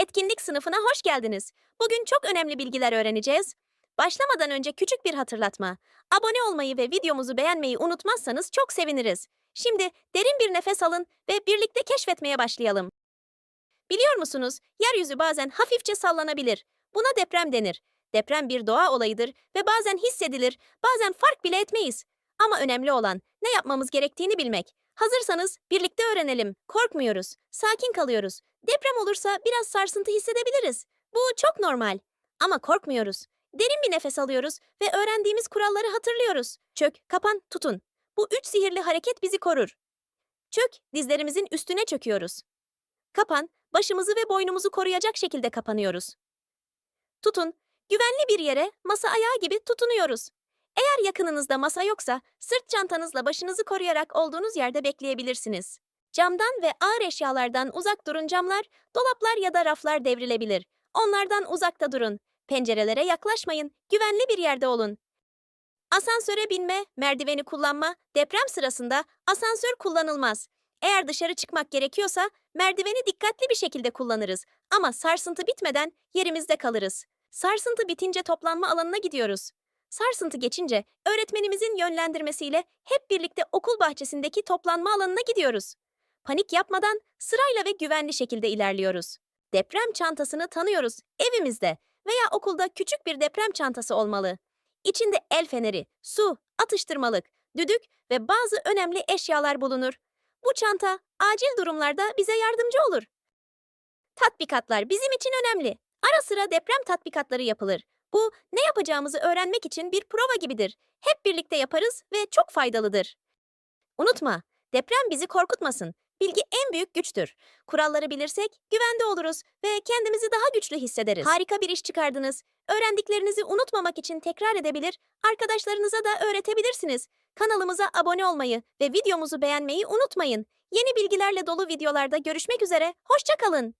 Etkinlik sınıfına hoş geldiniz. Bugün çok önemli bilgiler öğreneceğiz. Başlamadan önce küçük bir hatırlatma. Abone olmayı ve videomuzu beğenmeyi unutmazsanız çok seviniriz. Şimdi derin bir nefes alın ve birlikte keşfetmeye başlayalım. Biliyor musunuz, yeryüzü bazen hafifçe sallanabilir. Buna deprem denir. Deprem bir doğa olayıdır ve bazen hissedilir, bazen fark bile etmeyiz. Ama önemli olan ne yapmamız gerektiğini bilmek. Hazırsanız birlikte öğrenelim. Korkmuyoruz, sakin kalıyoruz. Deprem olursa biraz sarsıntı hissedebiliriz. Bu çok normal. Ama korkmuyoruz. Derin bir nefes alıyoruz ve öğrendiğimiz kuralları hatırlıyoruz. Çök, kapan, tutun. Bu üç sihirli hareket bizi korur. Çök, dizlerimizin üstüne çöküyoruz. Kapan, başımızı ve boynumuzu koruyacak şekilde kapanıyoruz. Tutun, güvenli bir yere, masa ayağı gibi tutunuyoruz. Eğer yakınınızda masa yoksa, sırt çantanızla başınızı koruyarak olduğunuz yerde bekleyebilirsiniz. Camdan ve ağır eşyalardan uzak durun camlar, dolaplar ya da raflar devrilebilir. Onlardan uzakta durun. Pencerelere yaklaşmayın, güvenli bir yerde olun. Asansöre binme, merdiveni kullanma, deprem sırasında asansör kullanılmaz. Eğer dışarı çıkmak gerekiyorsa merdiveni dikkatli bir şekilde kullanırız ama sarsıntı bitmeden yerimizde kalırız. Sarsıntı bitince toplanma alanına gidiyoruz. Sarsıntı geçince öğretmenimizin yönlendirmesiyle hep birlikte okul bahçesindeki toplanma alanına gidiyoruz. Panik yapmadan sırayla ve güvenli şekilde ilerliyoruz. Deprem çantasını tanıyoruz evimizde veya okulda küçük bir deprem çantası olmalı. İçinde el feneri, su, atıştırmalık, düdük ve bazı önemli eşyalar bulunur. Bu çanta acil durumlarda bize yardımcı olur. Tatbikatlar bizim için önemli. Ara sıra deprem tatbikatları yapılır. Bu ne yapacağımızı öğrenmek için bir prova gibidir. Hep birlikte yaparız ve çok faydalıdır. Unutma, deprem bizi korkutmasın. Bilgi en büyük güçtür. Kuralları bilirsek güvende oluruz ve kendimizi daha güçlü hissederiz. Harika bir iş çıkardınız. Öğrendiklerinizi unutmamak için tekrar edebilir, arkadaşlarınıza da öğretebilirsiniz. Kanalımıza abone olmayı ve videomuzu beğenmeyi unutmayın. Yeni bilgilerle dolu videolarda görüşmek üzere. Hoşça kalın.